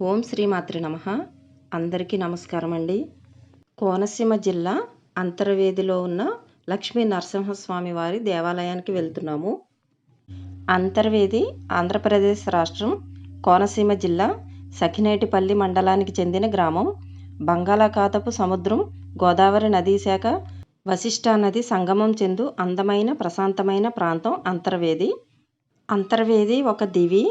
ఓం శ్రీమాతృ నమ. అందరికీ నమస్కారం అండి కోనసీమ జిల్లా అంతర్వేదిలో ఉన్న లక్ష్మీ నరసింహస్వామి వారి దేవాలయానికి వెళ్తున్నాము. అంతర్వేది ఆంధ్రప్రదేశ్ రాష్ట్రం కోనసీమ జిల్లా సఖినేటిపల్లి మండలానికి చెందిన గ్రామం బంగాళాఖాతపు సముద్రం గోదావరి నదీ శాఖ వశిష్ఠా నది సంగమం చెందు అందమైన ప్రశాంతమైన ప్రాంతం అంతర్వేది. అంతర్వేది ఒక దివి.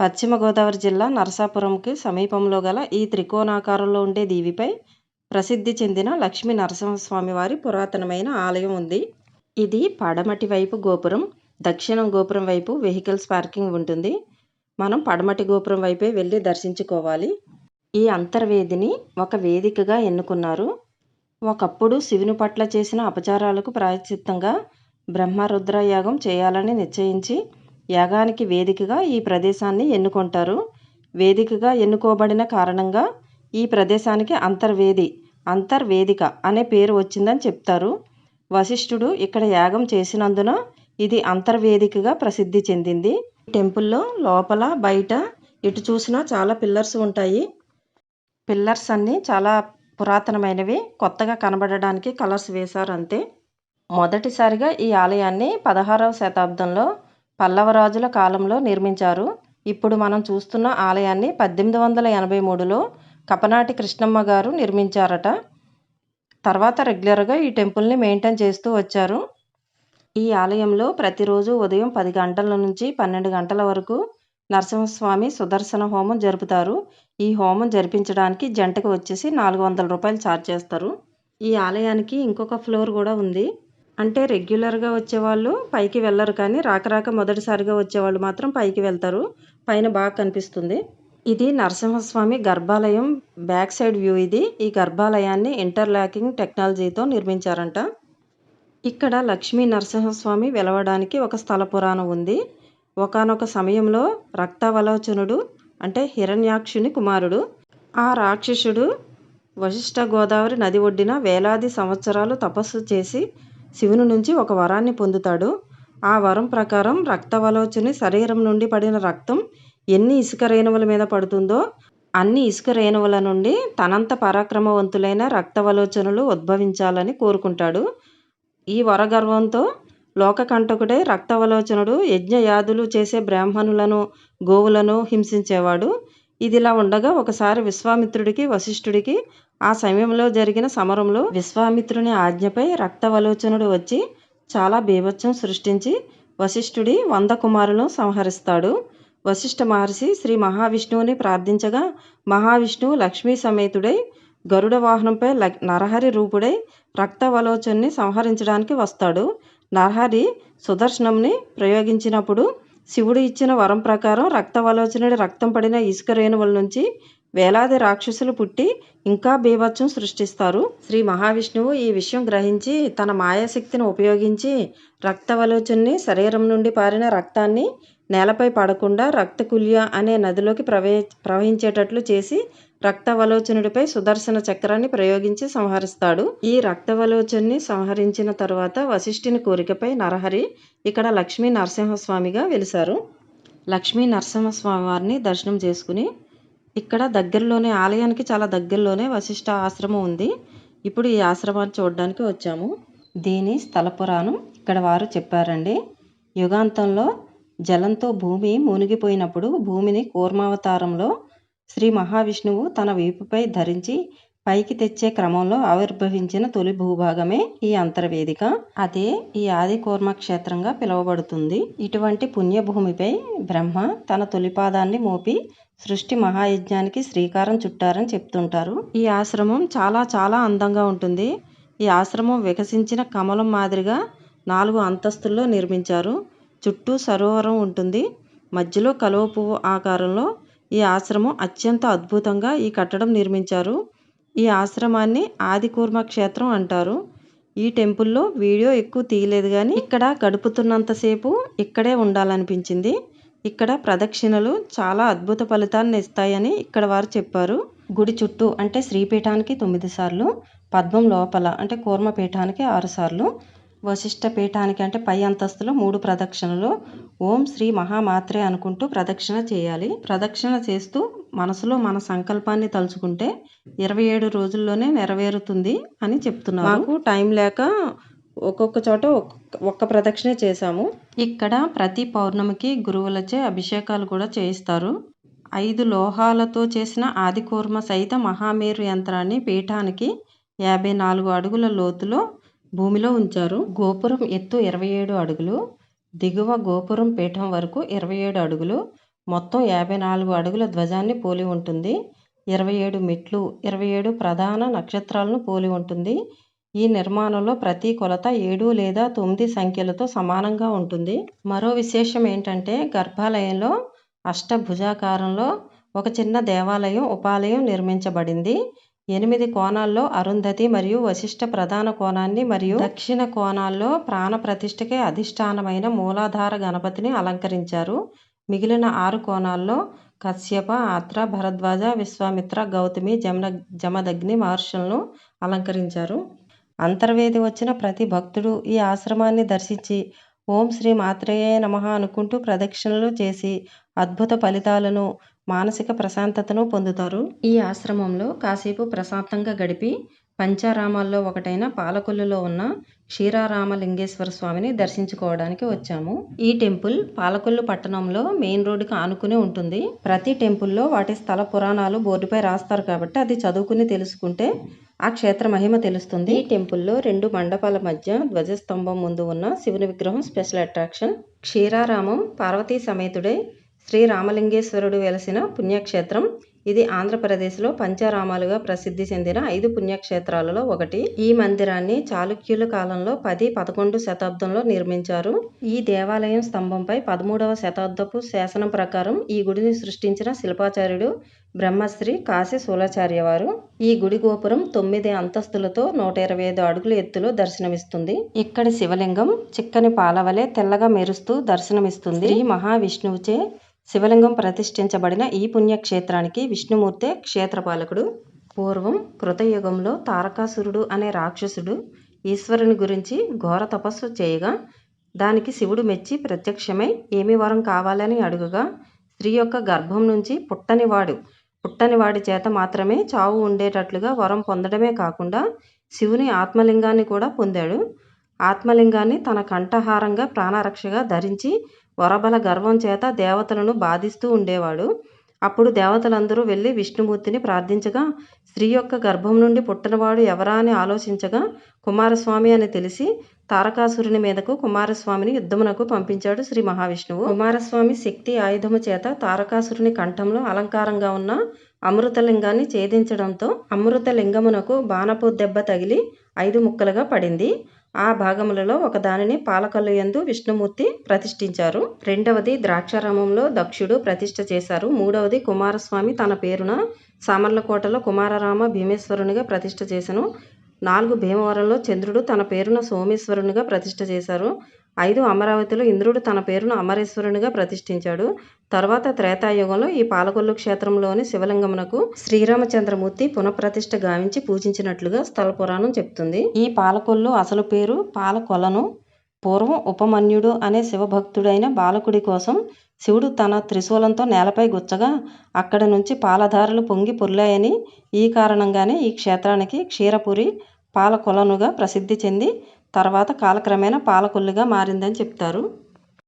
పశ్చిమ గోదావరి జిల్లా నరసాపురంకి సమీపంలో గల ఈ త్రికోణాకారంలో ఉండే దీవిపై ప్రసిద్ధి చెందిన లక్ష్మీ నరసింహస్వామి వారి పురాతనమైన ఆలయం ఉంది. ఇది పడమటి వైపు గోపురం దక్షిణం గోపురం వైపు వెహికల్స్ పార్కింగ్ ఉంటుంది. మనం పడమటి గోపురం వైపే వెళ్ళి దర్శించుకోవాలి. ఈ అంతర్వేదిని ఒక వేదికగా ఎన్నుకున్నారు. ఒకప్పుడు శివుని పట్ల చేసిన అపచారాలకు ప్రాయశ్చిత్తంగా బ్రహ్మరుద్ర యాగం చేయాలని నిశ్చయించి యాగానికి వేదికగా ఈ ప్రదేశాన్ని ఎన్నుకుంటారు. వేదికగా ఎన్నుకోబడిన కారణంగా ఈ ప్రదేశానికి అంతర్వేది అంతర్వేదిక అనే పేరు వచ్చిందని చెప్తారు. వశిష్ఠుడు ఇక్కడ యాగం చేసినందున ఇది అంతర్వేదికగా ప్రసిద్ధి చెందింది. టెంపుల్లో లోపల బయట ఇటు చూసినా చాలా పిల్లర్స్ ఉంటాయి. పిల్లర్స్ అన్నీ చాలా పురాతనమైనవి కొత్తగా కనబడడానికి కలర్స్ వేశారు అంతే. మొదటిసారిగా ఈ ఆలయాన్ని పదహారవ శతాబ్దంలో పల్లవరాజుల కాలంలో నిర్మించారు. ఇప్పుడు మనం చూస్తున్న ఆలయాన్ని పద్దెనిమిది వందల ఎనభై మూడులో కపనాటి కృష్ణమ్మ గారు నిర్మించారట. తర్వాత రెగ్యులర్గా ఈ టెంపుల్ని మెయింటైన్ చేస్తూ వచ్చారు. ఈ ఆలయంలో ప్రతిరోజు ఉదయం పది గంటల నుంచి పన్నెండు గంటల వరకు నరసింహస్వామి సుదర్శన హోమం జరుపుతారు. ఈ హోమం జరిపించడానికి జంటకు వచ్చేసి నాలుగు వందల రూపాయలు ఛార్జ్ చేస్తారు. ఈ ఆలయానికి ఇంకొక ఫ్లోర్ కూడా ఉంది. అంటే రెగ్యులర్గా వచ్చేవాళ్ళు పైకి వెళ్ళరు కానీ రాక రాక మొదటిసారిగా వచ్చేవాళ్ళు మాత్రం పైకి వెళ్తారు. పైన బాగా కనిపిస్తుంది. ఇది నరసింహస్వామి గర్భాలయం బ్యాక్ సైడ్ వ్యూ ఇది. ఈ గర్భాలయాన్ని ఇంటర్లాకింగ్ టెక్నాలజీతో నిర్మించారంట. ఇక్కడ లక్ష్మీ నరసింహస్వామి వెలవడానికి ఒక స్థల పురాణం ఉంది. ఒకనొక సమయంలో రక్తవలోచనుడు అంటే హిరణ్యాక్షుని కుమారుడు ఆ రాక్షసుడు వశిష్ఠ గోదావరి నది ఒడ్డిన వేలాది సంవత్సరాలు తపస్సు చేసి శివుని నుంచి ఒక వరాన్ని పొందుతాడు. ఆ వరం ప్రకారం రక్తవలోచని శరీరం నుండి పడిన రక్తం ఎన్ని ఇసుక రేణువుల మీద పడుతుందో అన్ని ఇసుక రేణువుల నుండి తనంత పరాక్రమవంతులైన రక్తవలోచనలు ఉద్భవించాలని కోరుకుంటాడు. ఈ వరగర్వంతో లోకకంటకుడే రక్తవలోచనుడు యజ్ఞయాదులు చేసే బ్రాహ్మణులను గోవులను హింసించేవాడు. ఇదిలా ఉండగా ఒకసారి విశ్వామిత్రుడికి వశిష్ఠుడికి ఆ సమయంలో జరిగిన సమరంలో విశ్వామిత్రుని ఆజ్ఞపై రక్తవలోచనుడు వచ్చి చాలా బీభత్సం సృష్టించి వశిష్ఠుడి వంద కుమారులను సంహరిస్తాడు. వశిష్ఠ మహర్షి శ్రీ మహావిష్ణువుని ప్రార్థించగా మహావిష్ణువు లక్ష్మీ సమేతుడై గరుడ వాహనంపై నరహరి రూపుడై రక్తవలోచన్ని సంహరించడానికి వస్తాడు. నరహరి సుదర్శనంని ప్రయోగించినప్పుడు శివుడు ఇచ్చిన వరం ప్రకారం రక్తవలోచనుడి రక్తం పడిన ఇసుక రేణువుల నుంచి వేలాది రాక్షసులు పుట్టి ఇంకా బీభత్సం సృష్టిస్తారు. శ్రీ మహావిష్ణువు ఈ విషయం గ్రహించి తన మాయాశక్తిని ఉపయోగించి రక్తవలోచన్ని శరీరం నుండి పారిన రక్తాన్ని నేలపై పడకుండా రక్తకుల్య అనే నదిలోకి ప్రవహి ప్రవహించేటట్లు చేసి రక్తవలోచనుడిపై సుదర్శన చక్రాన్ని ప్రయోగించి సంహరిస్తాడు. ఈ రక్తవలోచన్ని సంహరించిన తరువాత వశిష్ఠుని కోరికపై నరహరి ఇక్కడ లక్ష్మీ నరసింహస్వామిగా వెలిశారు. లక్ష్మీ నరసింహస్వామి వారిని దర్శనం చేసుకుని ఇక్కడ దగ్గరలోనే ఆలయానికి చాలా దగ్గరలోనే వశిష్ఠ ఆశ్రమం ఉంది. ఇప్పుడు ఈ ఆశ్రమాన్ని చూడడానికి వచ్చాము. దీని స్థల పురాణం ఇక్కడ వారు చెప్పారండి. యుగాంతంలో జలంతో భూమి మునిగిపోయినప్పుడు భూమిని కూర్మావతారంలో శ్రీ మహావిష్ణువు తన వీపుపై ధరించి పైకి తెచ్చే క్రమంలో ఆవిర్భవించిన తొలి భూభాగమే ఈ అంతర్వేదిక. అదే ఈ ఆది కూర్మ క్షేత్రంగా పిలువబడుతుంది. ఇటువంటి పుణ్యభూమిపై బ్రహ్మ తన తొలిపాదాన్ని మోపి సృష్టి మహాయజ్ఞానికి శ్రీకారం చుట్టారని చెప్తుంటారు. ఈ ఆశ్రమం చాలా చాలా అందంగా ఉంటుంది. ఈ ఆశ్రమం వికసించిన కమలం మాదిరిగా నాలుగు అంతస్తుల్లో నిర్మించారు. చుట్టూ సరోవరం ఉంటుంది. మధ్యలో కలువ పువ్వు ఆకారంలో ఈ ఆశ్రమం అత్యంత అద్భుతంగా ఈ కట్టడం నిర్మించారు. ఈ ఆశ్రమాన్ని ఆదికూర్మ క్షేత్రం అంటారు. ఈ టెంపుల్లో వీడియో ఎక్కువ తీయలేదు కానీ ఇక్కడ గడుపుతున్నంతసేపు ఇక్కడే ఉండాలనిపించింది. ఇక్కడ ప్రదక్షిణలు చాలా అద్భుత ఫలితాన్ని ఇస్తాయని ఇక్కడ వారు చెప్పారు. గుడి చుట్టూ అంటే శ్రీపీఠానికి తొమ్మిది సార్లు పద్మం లోపల అంటే కూర్మపీఠానికి ఆరు సార్లు వశిష్ఠ పీఠానికి అంటే పై అంతస్తులో మూడు ప్రదక్షిణలు. ఓం శ్రీ మహామాత్రే అనుకుంటూ ప్రదక్షిణ చేయాలి. ప్రదక్షిణ చేస్తూ మనసులో మన సంకల్పాన్ని తలుచుకుంటే ఇరవై ఏడు రోజుల్లోనే నెరవేరుతుంది అని చెప్తున్నారు. మాకు టైం లేక ఒక్కొక్క చోట ఒక్క ప్రదక్షిణ చేశాము. ఇక్కడ ప్రతి పౌర్ణమికి గురువులచే అభిషేకాలు కూడా చేయిస్తారు. ఐదు లోహాలతో చేసిన ఆదికూర్మ సహిత మహామేరు యంత్రాన్ని పీఠానికి యాభై నాలుగు అడుగుల లోతులో భూమిలో ఉంచారు. గోపురం ఎత్తు ఇరవై ఏడు అడుగులు దిగువ గోపురం పీఠం వరకు ఇరవై ఏడు అడుగులు మొత్తం యాభై నాలుగు అడుగుల ధ్వజాన్ని పోలి ఉంటుంది. ఇరవై ఏడు మెట్లు ఇరవై ఏడు ప్రధాన నక్షత్రాలను పోలి ఉంటుంది. ఈ నిర్మాణంలో ప్రతి కొలత ఏడు లేదా తొమ్మిది సంఖ్యలతో సమానంగా ఉంటుంది. మరో విశేషం ఏంటంటే గర్భాలయంలో అష్టభుజాకారంలో ఒక చిన్న దేవాలయం ఉపాలయం నిర్మించబడింది. ఎనిమిది కోణాల్లో అరుంధతి మరియు వశిష్ఠ ప్రధాన కోణాన్ని మరియు దక్షిణ కోణాల్లో ప్రాణప్రతిష్ఠకి అధిష్టానమైన మూలాధార గణపతిని అలంకరించారు. మిగిలిన ఆరు కోణాల్లో కశ్యప ఆత్ర భరద్వాజ విశ్వామిత్ర గౌతమి జమన జమదగ్ని మహర్షులను అలంకరించారు. అంతర్వేది వచ్చిన ప్రతి భక్తుడు ఈ ఆశ్రమాన్ని దర్శించి ఓం శ్రీ మాత్రేయ నమః అనుకుంటూ ప్రదక్షిణలు చేసి అద్భుత ఫలితాలను మానసిక ప్రశాంతతను పొందుతారు. ఈ ఆశ్రమంలో కాసేపు ప్రశాంతంగా గడిపి పంచారామాల్లో ఒకటైన పాలకొల్లులో ఉన్న క్షీరారామలింగేశ్వర స్వామిని దర్శించుకోవడానికి వచ్చాము. ఈ టెంపుల్ పాలకొల్లు పట్టణంలో మెయిన్ రోడ్డుకి ఆనుకుని ఉంటుంది. ప్రతి టెంపుల్లో వాటి స్థల పురాణాలు బోర్డుపై రాస్తారు కాబట్టి అది చదువుకుని తెలుసుకుంటే ఆ క్షేత్ర మహిమ తెలుస్తుంది. ఈ టెంపుల్లో రెండు మండపాల మధ్య ధ్వజస్తంభం ముందు ఉన్న శివుని విగ్రహం స్పెషల్ అట్రాక్షన్. క్షీరారామం పార్వతీ సమేతుడై శ్రీ రామలింగేశ్వరుడు వెలసిన పుణ్యక్షేత్రం. ఇది ఆంధ్రప్రదేశ్లో పంచారామాలుగా ప్రసిద్ధి చెందిన ఐదు పుణ్యక్షేత్రాలలో ఒకటి. ఈ మందిరాన్ని చాళుక్యుల కాలంలో పది పదకొండు శతాబ్దంలో నిర్మించారు. ఈ దేవాలయం స్తంభంపై పదమూడవ శతాబ్దపు శాసనం ప్రకారం ఈ గుడిని సృష్టించిన శిల్పాచార్యుడు బ్రహ్మశ్రీ కాశీ శూలాచార్య వారు ఈ గుడి గోపురం తొమ్మిది అంతస్తులతో నూట ఇరవై ఐదు అడుగుల ఎత్తులో దర్శనమిస్తుంది. ఇక్కడి శివలింగం చిక్కని పాలవలే తెల్లగా మెరుస్తూ దర్శనమిస్తుంది. శ్రీ మహావిష్ణువుచే శివలింగం ప్రతిష్ఠించబడిన ఈ పుణ్యక్షేత్రానికి విష్ణుమూర్తే క్షేత్రపాలకుడు. పూర్వం కృతయుగంలో తారకాసురుడు అనే రాక్షసుడు ఈశ్వరుని గురించి ఘోర తపస్సు చేయగా దానికి శివుడు మెచ్చి ప్రత్యక్షమై ఏమి వరం కావాలని అడుగగా స్త్రీ యొక్క గర్భం నుంచి పుట్టనివాడు పుట్టనివాడి చేత మాత్రమే చావు ఉండేటట్లుగా వరం పొందడమే కాకుండా శివుని ఆత్మలింగాన్ని కూడా పొందాడు. ఆత్మలింగాన్ని తన కంఠహారంగా ప్రాణరక్షగా ధరించి వరబల గర్వం చేత దేవతలను బాధిస్తూ ఉండేవాడు. అప్పుడు దేవతలందరూ వెళ్ళి విష్ణుమూర్తిని ప్రార్థించగా స్త్రీ యొక్క గర్భం నుండి పుట్టినవాడు ఎవరా అని ఆలోచించగా కుమారస్వామి అని తెలిసి తారకాసురుని మీదకు కుమారస్వామిని యుద్ధమునకు పంపించాడు శ్రీ మహావిష్ణువు. కుమారస్వామి శక్తి ఆయుధము చేత తారకాసురుని కంఠంలో అలంకారంగా ఉన్న అమృతలింగాన్ని ఛేదించడంతో అమృతలింగమునకు బాణపు దెబ్బ తగిలి ఐదు ముక్కలుగా పడింది. ఆ భాగములలో ఒకదానిని పాలకల్లు యందు విష్ణుమూర్తి ప్రతిష్ఠించారు. రెండవది ద్రాక్షారామంలో దక్షుడు ప్రతిష్ఠ చేశారు. మూడవది కుమారస్వామి తన పేరున సామర్లకోటలో కుమారరామ భీమేశ్వరునిగా ప్రతిష్ఠ చేశాను నాలుగు భీమవరంలో చంద్రుడు తన పేరున సోమేశ్వరునిగా ప్రతిష్ఠ చేశారు. ఐదు అమరావతిలో ఇంద్రుడు తన పేరును అమరేశ్వరునిగా ప్రతిష్ఠించాడు. తర్వాత త్రేతాయుగంలో ఈ పాలకొల్లు క్షేత్రంలోని శివలింగమునకు శ్రీరామచంద్రమూర్తి పునఃప్రతిష్ఠ గావించి పూజించినట్లుగా స్థల పురాణం చెప్తుంది. ఈ పాలకొల్లు అసలు పేరు పాలకొలను. పూర్వం ఉపమన్యుడు అనే శివభక్తుడైన బాలకుడి కోసం శివుడు తన త్రిశూలంతో నేలపై గుచ్చగా అక్కడి నుంచి పాలధారలు పొంగి పొర్లాయని ఈ కారణంగానే ఈ క్షేత్రానికి క్షీరపురి పాలకొలనుగా ప్రసిద్ధి చెంది తర్వాత కాలక్రమేణా పాలకొల్లుగా మారిందని చెప్తారు.